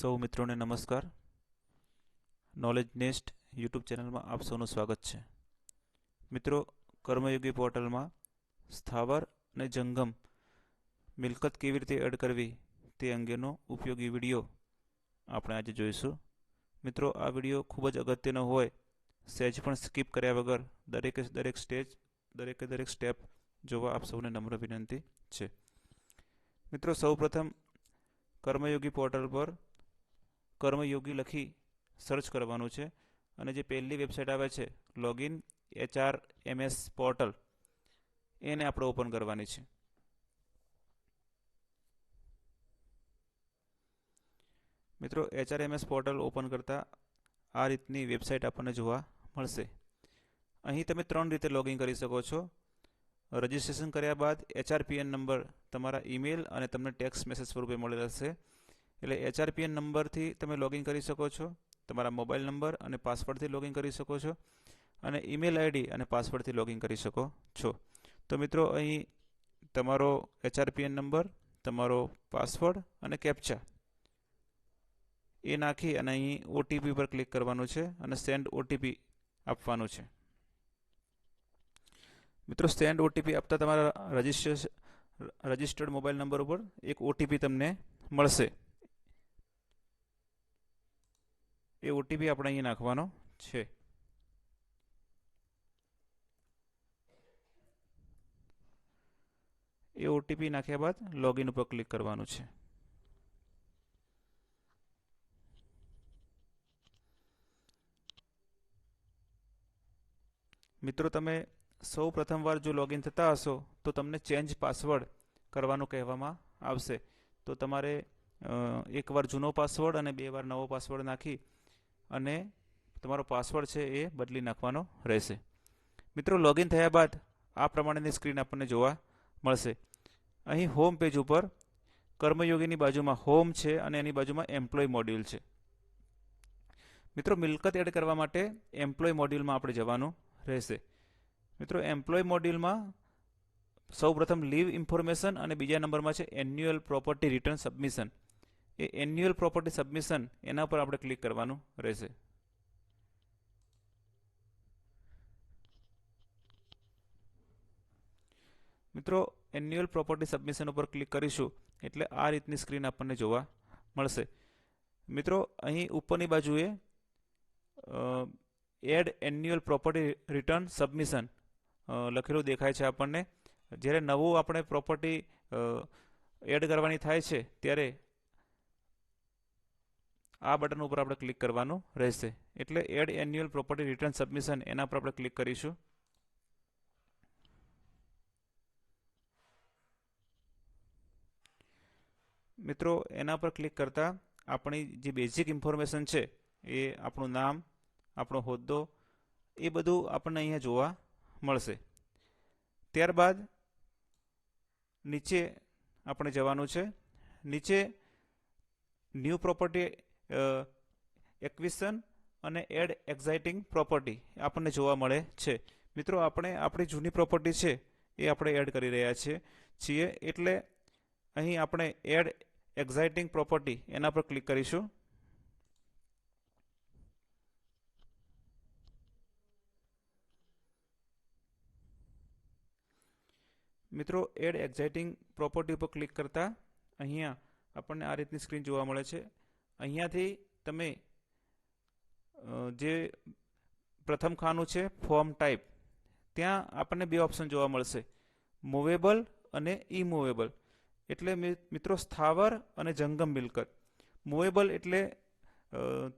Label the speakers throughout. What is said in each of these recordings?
Speaker 1: સૌ મિત્રોને નમસ્કાર. નોલેજ નેસ્ટ યુટ્યુબ ચેનલમાં આપ સૌનું સ્વાગત છે. મિત્રો, કર્મયોગી પોર્ટલમાં સ્થાવર અને જંગમ મિલકત કેવી રીતે એડ કરવી તે અંગેનો ઉપયોગી વીડિયો આપણે આજે જોઈશું. મિત્રો, આ વીડિયો ખૂબ જ અગત્યનો હોય, સહેજ પણ સ્કીપ કર્યા વગર દરેકે દરેક સ્ટેજ, દરેકે દરેક સ્ટેપ જોવા આપ સૌને નમ્ર વિનંતી છે. મિત્રો, સૌપ્રથમ કર્મયોગી પોર્ટલ પર કર્મયોગી લખી સર્ચ કરવાનું છે. અને જે પહેલી વેબસાઇટ આવે છે લોગિન એચઆર એમએસ પોર્ટલ એને આપણે ઓપન કરવાની છે. મિત્રો એચઆરએમએસ પોર્ટલ ઓપન કરતાં આ રીતની વેબસાઇટ આપણને જોવા મળશે. અહીં તમે ત્રણ રીતે લોગિન કરી શકો છો. રજિસ્ટ્રેશન કર્યા બાદ એચઆરપીએન નંબર તમારા ઈમેલ અને તમને ટેક્સ મેસેજ સ્વરૂપે મળી રહેશે. એટલે એચઆરપીએન નંબરથી તમે લોગિન કરી શકો છો, તમારા મોબાઈલ નંબર અને પાસવર્ડથી લોગિન કરી શકો છો, અને ઈમેલ આઈડી અને પાસવર્ડથી લોગિન કરી શકો છો. તો મિત્રો, અહીં તમારો એચઆરપીએન નંબર, તમારો પાસવર્ડ અને કેપ્ચા એ નાખી અને અહીં ઓટીપી પર ક્લિક કરવાનું છે અને સેન્ડ ઓટીપી આપવાનું છે. મિત્રો સેન્ડ ઓટીપી આપતા તમારા રજિસ્ટ્રેશન રજિસ્ટર્ડ મોબાઈલ નંબર ઉપર એક ઓટીપી તમને મળશે. એ ઓટીપી આપણે અહીં નાખવાનો છે. એ ઓટીપી નાખ્યા બાદ લોગિન ઉપર ક્લિક કરવાનું છે. મિત્રો, તમે સૌ પ્રથમવાર જો લોગિન થતા હશો, તો તમને ચેન્જ પાસવર્ડ કરવાનું કહેવામાં આવશે. તો તમારે એકવાર જૂનો પાસવર્ડ અને બે વાર નવો પાસવર્ડ નાખી અને તમારો પાસવર્ડ છે એ બદલી નાખવાનો રહેશે. મિત્રો લોગિન થયા બાદ આ પ્રમાણેની સ્ક્રીન આપણને જોવા મળશે. અહીં હોમ પેજ ઉપર કર્મયોગીની બાજુમાં હોમ છે અને એની બાજુમાં એમ્પ્લોય મોડ્યુલ છે. મિત્રો, મિલકત એડ કરવા માટે એમ્પ્લોય મોડ્યુલમાં આપણે જવાનું રહેશે. મિત્રો એમ્પ્લોય મોડ્યુલમાં સૌ પ્રથમ લીવ ઇન્ફોર્મેશન અને બીજા નંબરમાં છે એન્યુઅલ પ્રોપર્ટી રિટર્ન સબમિશન એ એન્યુઅલ પ્રોપર્ટી સબમિશન એના પર આપણે ક્લિક કરવાનું રહેશે. મિત્રો એન્યુઅલ પ્રોપર્ટી સબમિશન ઉપર ક્લિક કરીશું એટલે આ રીતની સ્ક્રીન આપણને જોવા મળશે. મિત્રો, અહીં ઉપરની બાજુએ add annual property return submission લખેલું દેખાય છે આપણને. જ્યારે નવું આપણે પ્રોપર્ટી એડ કરવાની થાય છે, ત્યારે આ બટન ઉપર આપણે ક્લિક કરવાનું રહેશે. એટલે add annual property return submission એના પર આપણે ક્લિક કરીશું. મિત્રો, એના પર ક્લિક કરતાં આપણી જે બેઝિક ઇન્ફોર્મેશન છે, એ આપણું નામ, આપણો હોદ્દો, એ બધું આપણને અહીંયા જોવા મળશે. ત્યારબાદ નીચે આપણે જવાનું છે. નીચે ન્યૂ પ્રોપર્ટી એક્વિશન અને એડ એક્ઝાઇટિંગ પ્રોપર્ટી આપણને જોવા મળે છે. મિત્રો, આપણે આપણી જૂની પ્રોપર્ટી છે એ આપણે એડ કરી રહ્યા છીએ. છીએ એટલે અહીં આપણે એડ એક્ઝાઇટિંગ પ્રોપર્ટી એના પર ક્લિક કરીશું. મિત્રો, એડ એક્ઝાઇટિંગ પ્રોપર્ટી ઉપર ક્લિક કરતા અહીંયા આપણને આ રીતની સ્ક્રીન જોવા મળે છે. અહીંયાથી તમે જે પ્રથમ ખાનું છે ફોર્મ ટાઈપ ત્યાં આપણને બે ઓપ્શન જોવા મળશે. મૂવેબલ અને ઇમૂવેબલ એટલે મિત્રો, સ્થાવર અને જંગમ મિલકત. મૂવેબલ એટલે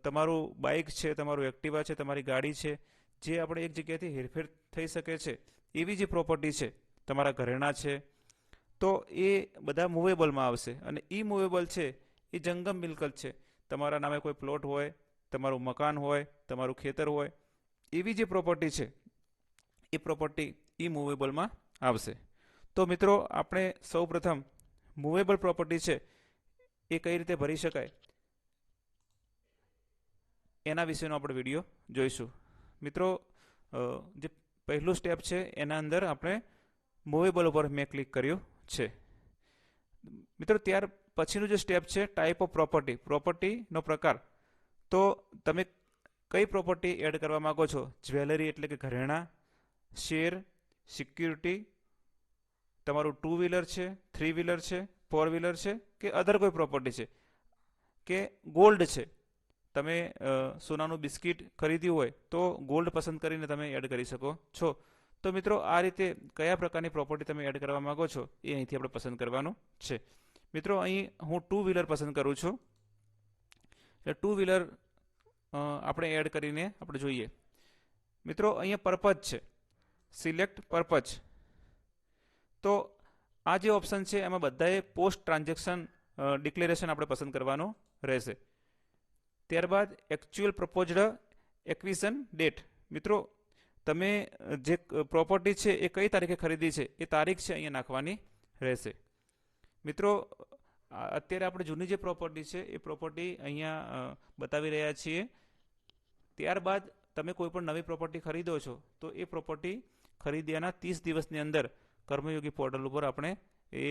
Speaker 1: તમારું બાઇક છે, તમારું એક્ટિવા છે, તમારી ગાડી છે, જે આપણે એક જગ્યાએથી હેરફેર થઈ શકે છે. એવી જે પ્રોપર્ટી છે. તમારા ઘરેણા છે. તો એ બધા મૂવેબલમાં આવશે. અને ઈ મૂવેબલ છે, એ જંગમ મિલકત છે. તમારા નામે કોઈ પ્લોટ હોય, તમારું મકાન હોય, તમારું ખેતર હોય, એવી જે પ્રોપર્ટી છે, એ પ્રોપર્ટી ઈ મૂવેબલમાં આવશે. તો મિત્રો, આપણે સૌ પ્રથમ મૂવેબલ પ્રોપર્ટી છે, એ કઈ રીતે ભરી શકાય? એના વિશેનો આપણે વીડિયો જોઈશું. મિત્રો જે પહેલું સ્ટેપ છે, એના અંદર આપણે મૂવેબલ ઉપર મેં ક્લિક કર્યું છે. મિત્રો, ત્યાર પછીનું જે સ્ટેપ છે ટાઈપ ઓફ પ્રોપર્ટી પ્રોપર્ટીનો પ્રકાર. તો તમે કઈ પ્રોપર્ટી એડ કરવા માગો છો? જ્વેલરી એટલે કે ઘરેણા શેર સિક્યુરિટી તમારું ટુ વ્હીલર છે થ્રી વ્હીલર છે ફોર વ્હીલર છે, કે અધર કોઈ પ્રોપર્ટી છે? કે ગોલ્ડ છે? તમે સોનાનું બિસ્કિટ ખરીદ્યું હોય, તો ગોલ્ડ પસંદ કરીને તમે એડ કરી શકો છો. તો મિત્રો, આ રીતે કયા પ્રકારની પ્રોપર્ટી તમે એડ કરવા માંગો છો? એ અહીંથી આપણે પસંદ કરવાનું છે. મિત્રો, અહીં હું ટુ વ્હીલર પસંદ કરું છું. એટલે ટુ વ્હીલર આપણે એડ કરીને આપણે જોઈએ. મિત્રો, અહીંયા પર્પઝ છે. સિલેક્ટ પર્પઝ તો આ જે ઓપ્શન છે, એમાં બધાએ પોસ્ટ ટ્રાન્ઝેક્શન ડિક્લેરેશન આપણે પસંદ કરવાનું રહેશે. ત્યારબાદ એકચ્યુઅલ પ્રપોઝડ એક્વિઝન ડેટ મિત્રો, તમે જે પ્રોપર્ટી છે, એ કઈ તારીખે ખરીદી છે, એ તારીખ છે અહીંયા નાખવાની રહેશે. મિત્રો અત્યારે આપણે જૂની જે પ્રોપર્ટી છે, એ પ્રોપર્ટી અહીંયા બતાવી રહ્યા છીએ. ત્યારબાદ તમે કોઈ પણ નવી પ્રોપર્ટી ખરીદો છો, તો એ પ્રોપર્ટી ખરીદ્યાના ત્રીસ દિવસની અંદર કર્મયોગી પોર્ટલ ઉપર આપણે એ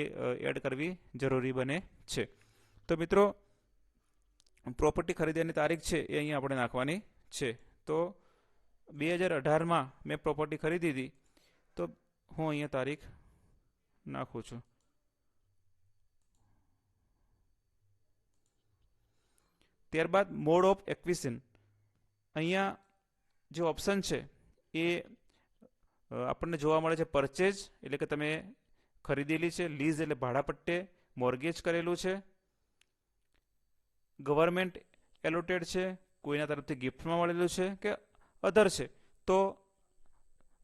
Speaker 1: એડ કરવી જરૂરી બને છે. તો મિત્રો પ્રોપર્ટી ખરીદ્યાની તારીખ છે એ અહીંયા આપણે નાખવાની છે. તો બે હજાર અઢારમાં મેં પ્રોપર્ટી ખરીદી હતી, તો હું અહીંયા તારીખ નાખું છું. ત્યારબાદ મોડ ઓફ એક્વિઝન. અહીંયા જે ઓપ્શન છે, એ આપણને જોવા મળે છે પરચેજ એટલે કે તમે ખરીદેલી છે, લીઝ એટલે ભાડાપટ્ટે, મોર્ગેજ કરેલું છે. ગવર્મેન્ટ એલોટેડ છે, કોઈના તરફથી ગિફ્ટમાં મળેલું છે કે અધર છે. તો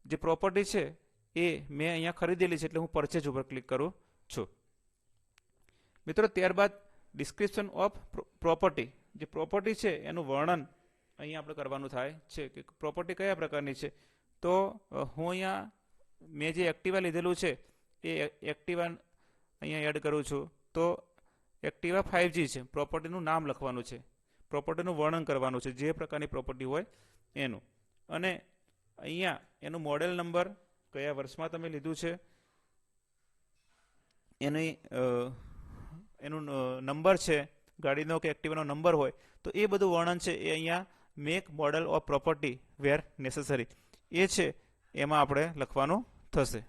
Speaker 1: જે પ્રોપર્ટી છે, એ મેં અહીંયા ખરીદેલી છે, એટલે હું પરચેજ ઉપર ક્લિક કરું છું. મિત્રો, ત્યારબાદ ડિસ્ક્રિપ્શન ઓફ પ્રોપર્ટી. જે પ્રોપર્ટી છે, એનું વર્ણન અહીંયા આપણે કરવાનું થાય છે કે પ્રોપર્ટી કયા પ્રકારની છે. તો હું અહીંયા મેં જે એક્ટિવા લીધેલું છે, એ એક્ટિવા અહીંયા એડ કરું છું. તો એક્ટિવા ફાઇવજી છે પ્રોપર્ટીનું નામ લખવાનું છે. પ્રોપર્ટીનું વર્ણન કરવાનું છે, જે પ્રકારની પ્રોપર્ટી હોય એનું. અને અહીંયા એનું મોડેલ નંબર કયા વર્ષમાં તમે લીધું છે, એની એનું નંબર છે ગાડીનો કે એક્ટિવાનો નંબર હોય, તો એ બધું વર્ણન છે એ અહીંયા make model of property where necessary એ છે, એમાં આપણે લખવાનું થશે.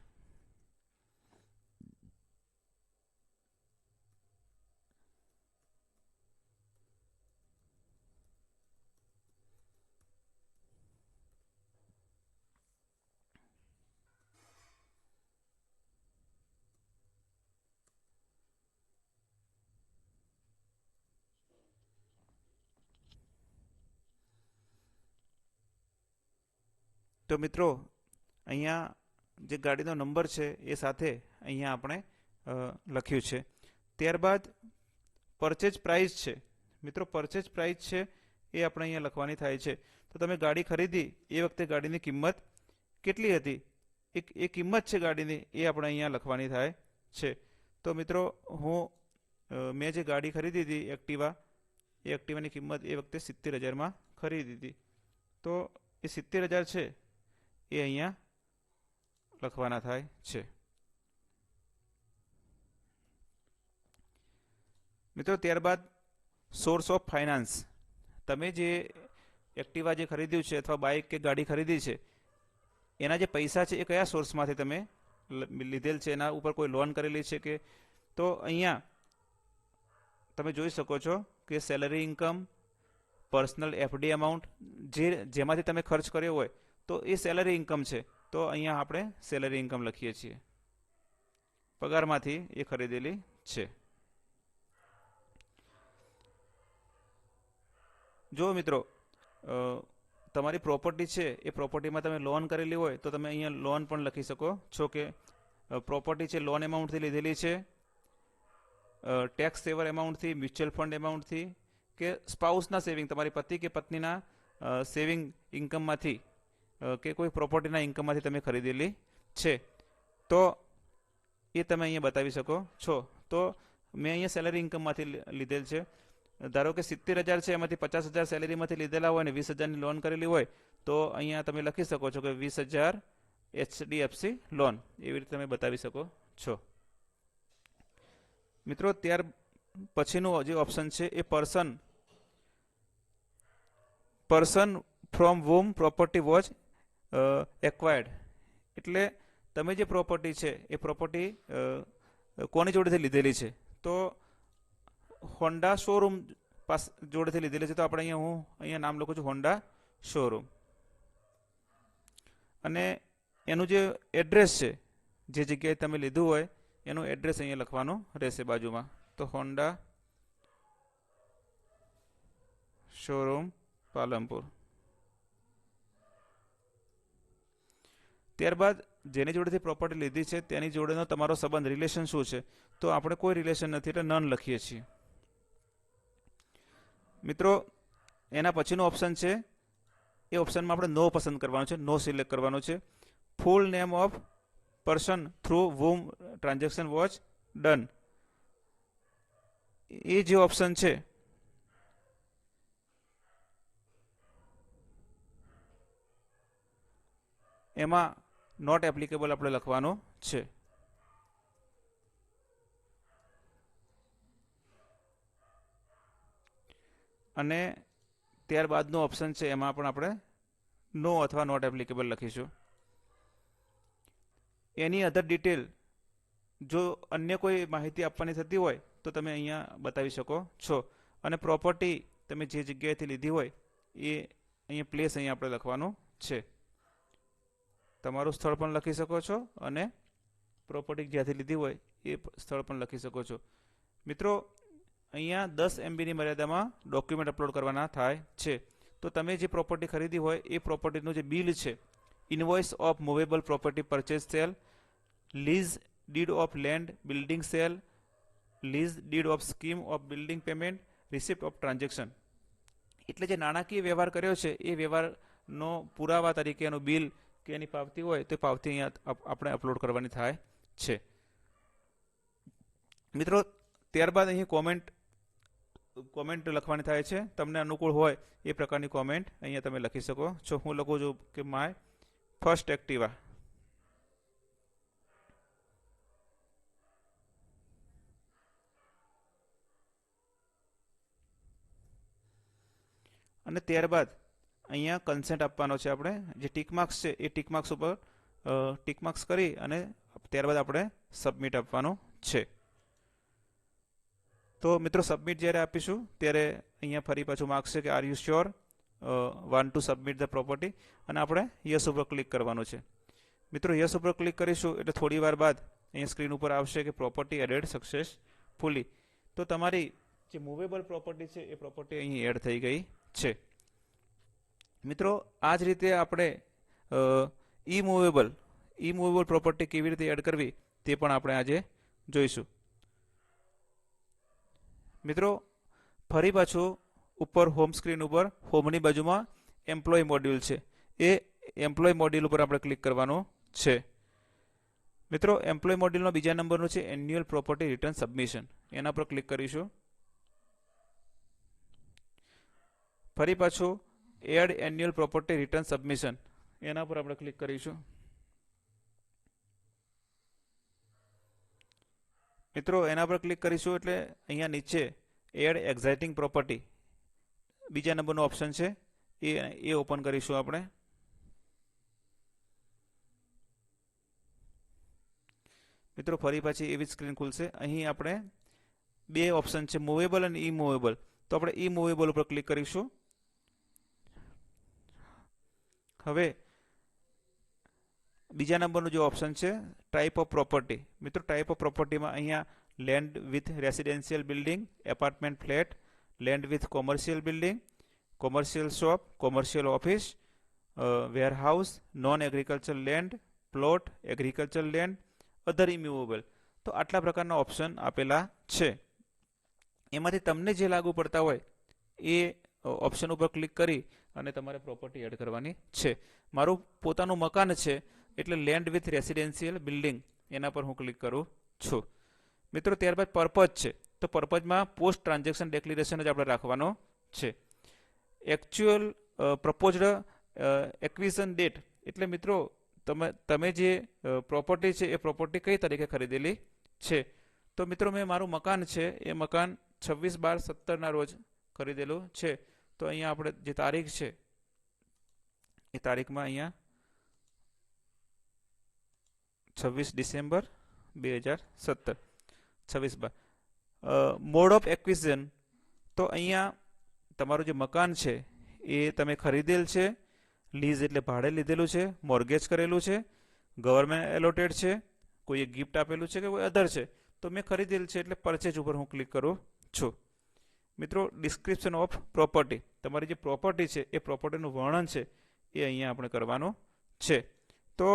Speaker 1: તો મિત્રો, અહીંયા જે ગાડીનો નંબર છે એ સાથે અહીંયા આપણે લખ્યું છે. ત્યારબાદ પરચેજ પ્રાઇસ છે. મિત્રો પરચેજ પ્રાઇસ છે એ આપણે અહીંયા લખવાની થાય છે. તો તમે ગાડી ખરીદી, એ વખતે ગાડીની કિંમત કેટલી હતી? એક, એ કિંમત છે ગાડીની, એ આપણે અહીંયા લખવાની થાય છે. તો મિત્રો, હું મેં જે ગાડી ખરીદી હતી એક્ટિવા, એ એક્ટિવાની કિંમત એ વખતે સિત્તેર હજારમાં ખરીદી હતી. તો એ સિત્તેર હજાર છે. એ અહીંયા લખવાના થાય છે. મિત્રો, ત્યારબાદ સોર્સ ઓફ ફાઇનાન્સ તમે જે એક્ટિવા જે ખરીદ્યું છે અથવા બાઇક કે ગાડી ખરીદી છે, એના જે પૈસા છે એ કયા સોર્સમાંથી તમે લીધેલ છે? એના ઉપર કોઈ લોન કરેલી છે કે? તો અહીંયા તમે જોઈ શકો છો કે salary income personal FD amount જે, જેમાંથી તમે ખર્ચ કર્યો હોય તો એ સેલરી ઇન્કમ છે. તો અહીંયા આપણે સેલરી ઇન્કમ લખીએ છીએ. પગારમાંથી એ ખરીદેલી છે. જો મિત્રો તમારી પ્રોપર્ટી છે, એ પ્રોપર્ટીમાં તમે લોન કરેલી હોય, તો તમે અહીંયા લોન પણ લખી શકો છો કે પ્રોપર્ટી છે લોન એમાઉન્ટથી લીધેલી છે ટેક્સ સેવર એમાઉન્ટથી મ્યુચ્યુઅલ ફંડ એમાઉન્ટથી કે સ્પાઉસના સેવિંગ તમારી પતિ કે પત્નીના સેવિંગ ઇન્કમમાંથી કે કોઈ પ્રોપર્ટીના ઇન્કમમાંથી તમે ખરીદેલી છે, તો એ તમે અહીંયા બતાવી શકો છો. તો મેં અહીંયા સેલરી ઇન્કમમાંથી લીધેલ છે. ધારો કે સિત્તેર હજાર છે, એમાંથી પચાસ હજાર સેલેરીમાંથી લીધેલા હોય ને વીસ હજારની લોન કરેલી હોય, તો અહીંયા તમે લખી શકો છો કે વીસ હજાર એચડીએફસી લોન એવી રીતે તમે બતાવી શકો છો. મિત્રો, ત્યાર પછીનું જે ઓપ્શન છે એ person person from whom property was acquired એટલે તમે જે પ્રોપર્ટી છે, એ પ્રોપર્ટી કોની જોડેથી લીધેલી છે? તો હોન્ડા શોરૂમ પાસ, જોડેથી લીધેલી છે, તો આપણે અહીંયા હું અહીંયા નામ લખું છું હોન્ડા શોરૂમ અને એનું જે એડ્રેસ છે, જે જગ્યાએ તમે લીધું હોય, એનું એડ્રેસ અહીંયા લખવાનું રહેશે બાજુમાં. તો હોન્ડા શોરૂમ પાલનપુર. ત્યારબાદ જેની જોડેથી પ્રોપર્ટી લીધી છે, તેની જોડેનો તમારો સંબંધ રિલેશન શું છે, તો આપણે કોઈ રિલેશન નથી એટલે નન લખીએ છીએ. મિત્રો, એના પછીનું ઓપ્શન છે, એ ઓપ્શનમાં આપણે નો પસંદ કરવાનો છે નો સિલેક્ટ કરવાનો છે. Full name of person through whom transaction was done એ જે ઓપ્શન છે, એમાં નોટ એપ્લિકેબલ આપણે લખવાનું છે. અને ત્યારબાદનું ઓપ્શન છે, એમાં પણ આપણે નો અથવા નોટ એપ્લિકેબલ લખીશું. એની અધર ડિટેલ જો અન્ય કોઈ માહિતી આપવાની થતી હોય, તો તમે અહીંયા બતાવી શકો છો. અને પ્રોપર્ટી તમે જે જગ્યાએથી લીધી હોય, એ અહીંયા પ્લેસ અહીંયા આપણે લખવાનું છે. તમારું સ્થળ પણ લખી શકો છો અને પ્રોપર્ટી જ્યાંથી લીધી હોય એ સ્થળ પણ લખી શકો છો. મિત્રો, અહીંયા દસ એમબીની મર્યાદામાં ડોક્યુમેન્ટ અપલોડ કરવાના થાય છે. તો તમે જે પ્રોપર્ટી ખરીદી હોય એ પ્રોપર્ટીનું જે બિલ છે invoice of movable property purchase sale lease deed of land building sale lease deed of scheme of building payment receipt of transaction એટલે જે નાણાકીય વ્યવહાર કર્યો છે, એ વ્યવહારનો પુરાવા તરીકે એનું બિલ કે એની પાવતી હોય તો પાવતી અહીંયા આપણે અપલોડ કરવાની થાય છે. મિત્રો, ત્યારબાદ અહીં કોમેન્ટ કોમેન્ટ લખવાની થાય છે. તમને અનુકૂળ હોય એ પ્રકારની કોમેન્ટ અહીંયા તમે લખી શકો છો. હું લખું છું કે માય ફર્સ્ટ એક્ટિવા અને ત્યારબાદ અહીંયા કન્સેન્ટ આપવાનો છે આપણે. જે ટીક માર્ક્સ છે, એ ટીક માર્ક્સ ઉપર ટીક માર્ક્સ કરી અને ત્યારબાદ આપણે સબમિટ આપવાનું છે. તો મિત્રો સબમિટ જ્યારે આપીશું, ત્યારે અહીંયા ફરી પાછું માર્ક્સ છે કે are you sure want to submit the property અને આપણે યસ ઉપર ક્લિક કરવાનું છે. મિત્રો યસ ઉપર ક્લિક કરીશું એટલે થોડી વાર બાદ અહીંયા સ્ક્રીન ઉપર આવશે કે પ્રોપર્ટી એડેડ સક્સેસફુલી તો તમારી જે મૂવેબલ પ્રોપર્ટી છે, એ પ્રોપર્ટી અહીં એડ થઈ ગઈ છે. મિત્રો આ જ રીતે આપણે immovable immovable property કેવી રીતે એડ કરવી તે પણ આપણે આજે જોઈશું. મિત્રો, ફરી પાછું ઉપર હોમ સ્ક્રીન ઉપર હોમની બાજુમાં એમ્પ્લોય મોડ્યુલ છે. એ એમ્પ્લોય મોડ્યુલ ઉપર આપણે ક્લિક કરવાનું છે. મિત્રો એમ્પ્લોય મોડ્યુલનો બીજા નંબરનું છે એન્યુઅલ પ્રોપર્ટી રિટર્ન સબમિશન એના પર ક્લિક કરીશું. ફરી પાછું add annual property return submission. એના પર આપણે ક્લિક કરીશું. મિત્રો, એના પર ક્લિક કરીશું એટલે અહીંયા નીચે એડ એક્ઝાઇટિંગ પ્રોપર્ટી. બીજા નંબરનો ઓપ્શન છે. એ એ ઓપન કરીશું આપણે. મિત્રો, ફરી પાછી એવી સ્ક્રીન ખુલશે. અહીં આપણે બે ઓપ્શન છે. મૂવેબલ અને ઇમૂવેબલ. મૂવેબલ તો આપણે ઇમૂવેબલ મૂવેબલ ઉપર ક્લિક કરીશું. હવે બીજા નંબરનું જે ઓપ્શન છે ટાઈપ ઓફ પ્રોપર્ટી મિત્રો ટાઈપ ઓફ પ્રોપર્ટીમાં અહીંયા land with residential building apartment flat land with commercial building commercial shop commercial office warehouse non agriculture land plot agriculture land other immovable તો આટલા પ્રકારના ઓપ્શન આપેલા છે. એમાંથી તમને જે લાગુ પડતા હોય એ ઓપ્શન ઉપર ક્લિક કરી અને તમારે પ્રોપર્ટી એડ કરવાની છે. મારું પોતાનું મકાન છે, એટલે લેન્ડ વિથ રેસિડેન્શિયલ બિલ્ડિંગ એના પર હું ક્લિક કરું છું. મિત્રો, ત્યારબાદ પર્પઝ છે. તો પર્પઝમાં પોસ્ટ ટ્રાન્ઝેક્શન ડેક્લેરેશન જ આપણે રાખવાનો છે. એકચ્યુઅલ પ્રપોઝડ એક્વિઝન ડેટ એટલે મિત્રો, તમે તમે જે પ્રોપર્ટી છે, એ પ્રોપર્ટી કઈ તારીખે ખરીદેલી છે? તો મિત્રો, મેં મારું મકાન છે, એ મકાન છવ્વીસ બાર સત્તરના રોજ ખરીદેલું છે. તો અહીંયા આપણે જે તારીખ છે, એ તારીખમાં અહીંયા છવ્વીસ ડિસેમ્બર બે હજાર સત્તર. છવ્વીસ બાર. મોડ ઓફ એક્વિઝન તો અહીંયા તમારું જે મકાન છે, એ તમે ખરીદેલ છે, લીઝ એટલે ભાડે લીધેલું છે, મોર્ગેજ કરેલું છે, ગવર્મેન્ટ એલોટેડ છે, કોઈએ ગિફ્ટ આપેલું છે કે કોઈ અધર છે, તો મેં ખરીદેલ છે એટલે પરચેજ ઉપર હું ક્લિક કરું છું. મિત્રો ડિસ્ક્રિપ્શન ઓફ પ્રોપર્ટી તમારી જે પ્રોપર્ટી છે, એ પ્રોપર્ટીનું વર્ણન છે, એ અહીંયા આપણે કરવાનું છે. તો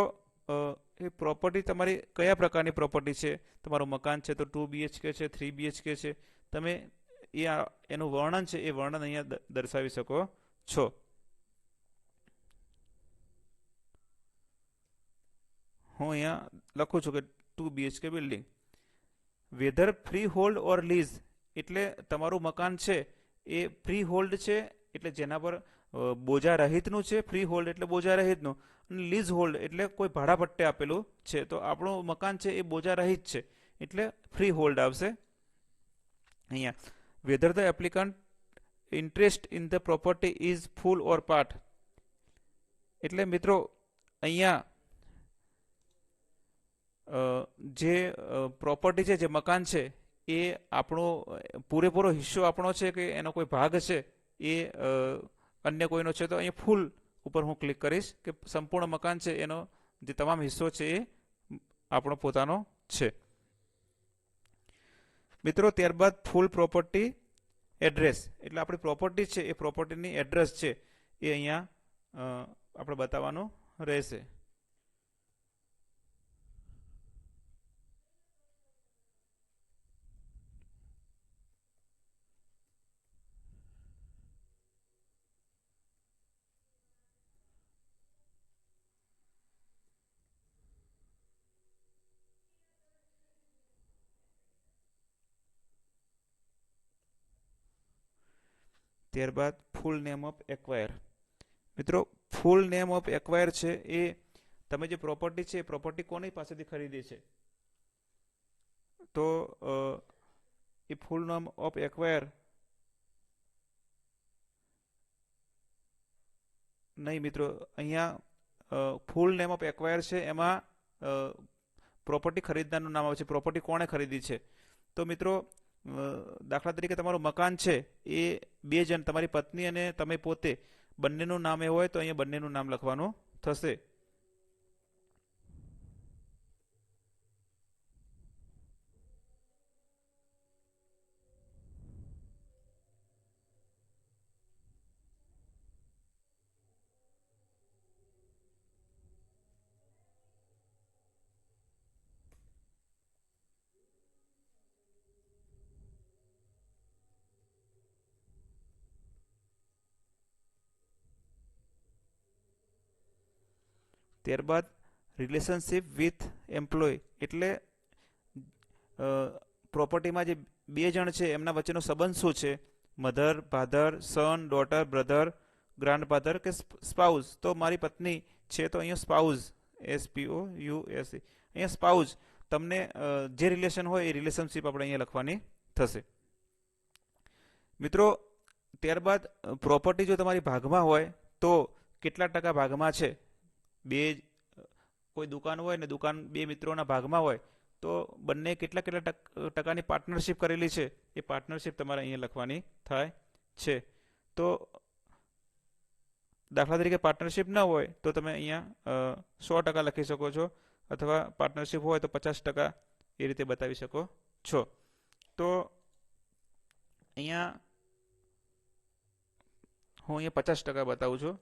Speaker 1: એ પ્રોપર્ટી તમારી કયા પ્રકારની પ્રોપર્ટી છે? તમારું મકાન છે તો ટુ બીએચકે છે થ્રી બીએચકે છે. તમે એ એનું વર્ણન છે, એ વર્ણન અહીંયા દર્શાવી શકો છો. હું અહીંયા લખું છું કે two BHK building whether freehold or lease એટલે તમારું મકાન છે, એ ફ્રી હોલ્ડ છે, એટલે જેના પર બોજા રહિતનું છે ફ્રી હોલ્ડ એટલે બોજા રહિતનું, અને લીઝ હોલ્ડ એટલે કોઈ ભાડા પટ્ટે આપેલું છે. તો આપણું મકાન છે, એ બોજા રહિત છે, એટલે ફ્રી હોલ્ડ આવશે. અહીંયા whether the applicant interest in the property is full or part એટલે મિત્રો, અહીંયા જે પ્રોપર્ટી છે, જે મકાન છે એ આપણો પૂરેપૂરો હિસ્સો આપણો છે કે એનો કોઈ ભાગ છે, એ અન્ય કોઈનો છે, તો અહીંયા ફૂલ ઉપર હું ક્લિક કરીશ કે સંપૂર્ણ મકાન છે, એનો જે તમામ હિસ્સો છે એ આપણો પોતાનો છે. મિત્રો, ત્યારબાદ ફૂલ પ્રોપર્ટી એડ્રેસ. એટલે આપણી પ્રોપર્ટી છે, એ પ્રોપર્ટીની એડ્રેસ છે, એ અહીંયા આપણે બતાવવાનું રહેશે. ત્યારબાદ ફૂલ નેમ ઓફ એક્વાયર મિત્રો ફૂલ નેમ ઓફ એક્વાયર છે એ તમે જે પ્રોપર્ટી છે એ પ્રોપર્ટી કોની પાસેથી ખરીદી છે? તો એ ફૂલ નેમ ઓફ એક્વાયર નહીં મિત્રો, અહીંયા ફૂલ નેમ ઓફ એક્વાયર છે, એમાં પ્રોપર્ટી ખરીદનારનું નામ આવે છે. પ્રોપર્ટી કોણે ખરીદી છે? તો મિત્રો દાખલા તરીકે તમારું મકાન છે, એ બે જણ, તમારી પત્ની અને તમે પોતે, બંનેનું નામ એ હોય તો અહીંયા બંનેનું નામ લખવાનું થશે. ત્યારબાદ રિલેશનશિપ વિથ એમ્પ્લોય એટલે પ્રોપર્ટીમાં જે બે જણ છે, એમના વચ્ચેનો સંબંધ શું છે? Mother father son daughter brother grandfather કે સ્પાઉઝ તો મારી પત્ની છે, તો અહીંયા spouse S P O U S E spouse તમને જે રિલેશન હોય એ રિલેશનશીપ આપણે અહીંયા લખવાની થશે. મિત્રો, ત્યારબાદ પ્રોપર્ટી જો તમારી ભાગમાં હોય, તો કેટલા ટકા ભાગમાં છે? બે કોઈ દુકાન હોય ને દુકાન બે મિત્રોના ભાગમાં હોય, તો બંને કેટલા કેટલા ટકાની પાર્ટનરશિપ કરેલી છે, એ પાર્ટનરશિપ તમારે અહીંયા લખવાની થાય છે. તો દાખલા તરીકે પાર્ટનરશિપ ન હોય, તો તમે અહીંયા સો ટકા લખી શકો છો, અથવા પાર્ટનરશિપ હોય તો પચાસ ટકા એ રીતે બતાવી શકો છો. તો અહીંયા હું અહીંયા પચાસ ટકા બતાવું છું.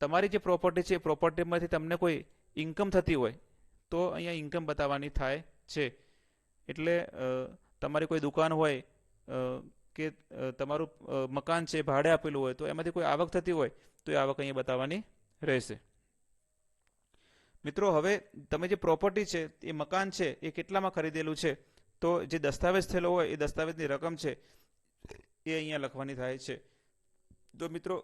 Speaker 1: તમારી જે પ્રોપર્ટી છે, એ પ્રોપર્ટીમાંથી તમને કોઈ ઇન્કમ થતી હોય, તો અહીંયા ઇન્કમ બતાવવાની થાય છે. એટલે તમારી કોઈ દુકાન હોય કે તમારું મકાન છે, ભાડે આપેલું હોય, તો એમાંથી કોઈ આવક થતી હોય, તો એ આવક અહીંયા બતાવવાની રહેશે. મિત્રો, હવે તમે જે પ્રોપર્ટી છે, એ મકાન છે, એ કેટલામાં ખરીદેલું છે, તો જે દસ્તાવેજ થયેલો હોય, એ દસ્તાવેજની રકમ છે, એ અહીંયા લખવાની થાય છે. તો મિત્રો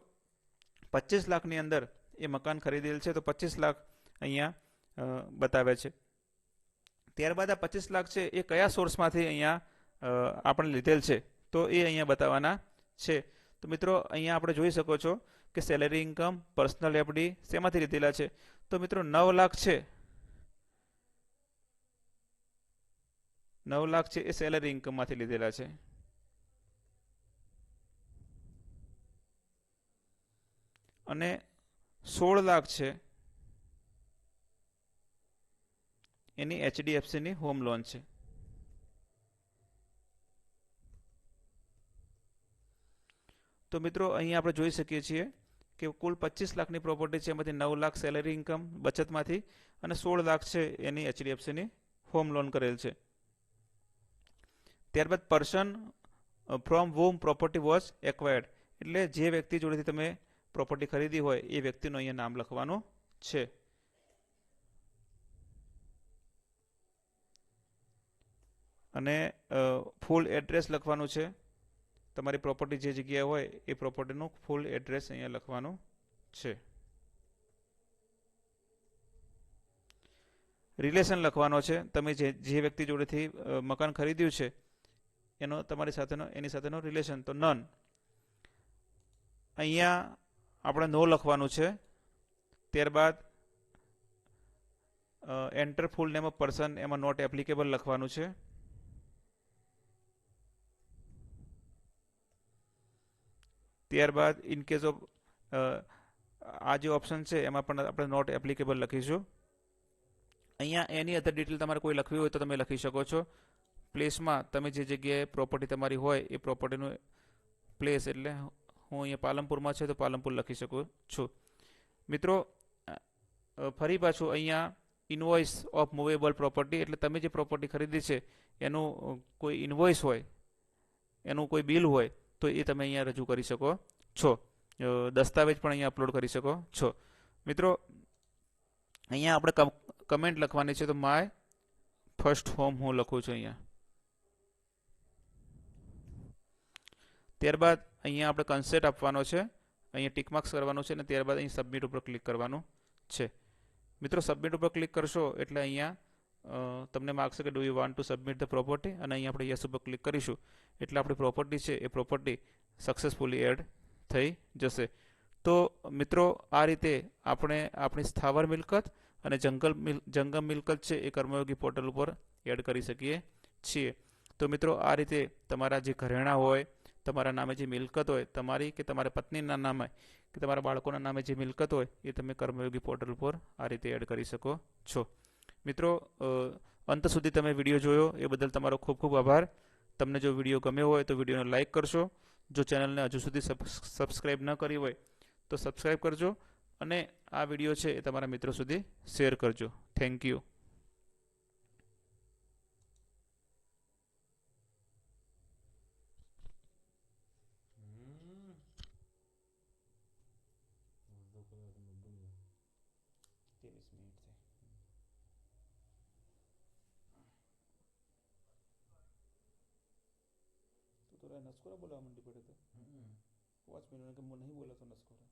Speaker 1: પચીસ લાખની અંદર એ મકાન ખરીદેલ છે તો પચીસ લાખ અહીંયા બતાવે છે. ત્યારબાદ આ પચીસ લાખ છે એ કયા સોર્સમાંથી અહીંયા આપણે લીધેલ છે તો એ અહીંયા બતાવવાના છે. તો મિત્રો, અહીંયા આપણે જોઈ શકો છો કે સેલેરી ઇન્કમ પર્સનલ એફડી શેમાંથી લીધેલા છે? તો મિત્રો, નવ લાખ છે. નવ લાખ છે એ સેલરી ઇન્કમમાંથી લીધેલા છે. અને સોળ લાખ છે. એની એચડીએફસીની હોમ લોન છે. તો મિત્રો અહીં આપણે જોઈ શકીએ છીએ કે કુલ પચીસ લાખની પ્રોપર્ટી છે, એમાંથી નવ લાખ સેલરી ઇન્કમ બચતમાંથી અને સોળ લાખ છે એની એચડીએફસીની હોમ લોન કરેલ છે. ત્યારબાદ person from whom property was acquired એટલે જે વ્યક્તિ જોડેથી તમે પ્રોપર્ટી ખરીદી હોય, એ વ્યક્તિનું અહીંયા નામ લખવાનું છે. અને ફૂલ એડ્રેસ લખવાનું છે. તમારી પ્રોપર્ટી જે જગ્યાએ હોય, એ પ્રોપર્ટીનું ફૂલ એડ્રેસ અહીંયા લખવાનું છે. રિલેશન લખવાનો છે. તમે જે જે વ્યક્તિ જોડેથી મકાન ખરીદ્યું છે, એનો તમારી સાથેનો, એની સાથેનો રિલેશન તો નન અહીંયા આપણે નો લખવાનું છે. ત્યારબાદ enter full name of person એમાં નોટ એપ્લિકેબલ લખવાનું છે. ત્યારબાદ ઇન કેસ ઓફ આ જે ઓપ્શન છે, એમાં પણ આપણે નોટ એપ્લિકેબલ લખીશું. અહીંયા એની અધર ડિટેલ તમારે કોઈ લખવી હોય તો તમે લખી શકો છો. પ્લેસમાં તમે જે જગ્યાએ પ્રોપર્ટી તમારી હોય એ પ્રોપર્ટીનું પ્લેસ એટલે હું અહીંયા પાલનપુરમાં છે તો પાલનપુર લખી શકું છું. મિત્રો ફરી પાછું અહીંયા ઇન્વોઇસ ઓફ મૂવેબલ પ્રોપર્ટી એટલે તમે જે પ્રોપર્ટી ખરીદી છે, એનું કોઈ ઇન્વોઇસ હોય, એનું કોઈ બિલ હોય, તો એ તમે અહીંયા રજૂ કરી શકો છો. દસ્તાવેજ પણ અહીંયા અપલોડ કરી શકો છો. મિત્રો, અહીંયા આપણે કમેન્ટ લખવાની છે તો માય ફર્સ્ટ હોમ હું લખું છું અહીંયા. ત્યારબાદ અહીંયા આપણે કન્સેપ્ટ આપવાનો છે. અહીંયા ટીકમાર્ક્સ કરવાનું છે અને ત્યારબાદ અહીં સબમિટ ઉપર ક્લિક કરવાનું છે. મિત્રો સબમિટ ઉપર ક્લિક કરશો એટલે અહીંયા તમને માગશે કે do you want to submit the property અને અહીંયા આપણે યસ ઉપર ક્લિક કરીશું. એટલે આપણી પ્રોપર્ટી છે, એ પ્રોપર્ટી સક્સેસફુલી એડ થઈ જશે. તો મિત્રો, આ રીતે આપણે આપણી સ્થાવર મિલકત અને જંગલ જંગમ મિલકત છે, એ કર્મયોગી પોર્ટલ ઉપર એડ કરી શકીએ છીએ. તો મિત્રો, આ રીતે તમારા જે ઘરેણાં હોય તમારા નામે જે મિલકત હોય, તમારી કે તમારા પત્નીના નામે કે તમારા બાળકોના નામે જે મિલકત હોય, એ તમે કર્મયોગી પોર્ટલ પર આ રીતે એડ કરી શકો છો. મિત્રો અંત સુધી તમે વીડિયો જોયો, એ બદલ તમારો ખૂબ ખૂબ આભાર. તમને જો વીડિયો ગમ્યો હોય તો વિડીયોને લાઇક કરશો. જો ચેનલને હજુ સુધી સબસ્ક્રાઇબ ન કરી હોય, તો સબસ્ક્રાઇબ કરજો અને આ વીડિયો છે એ તમારા મિત્રો સુધી શેર કરજો. થેન્ક યુ ત્રેવીસ મિનિટ થઈ તું તો નસ્કોરા બોલાવા માંડી પડે તો પાંચ મિનિટ કે નહીં બોલા તો નસ્કોરા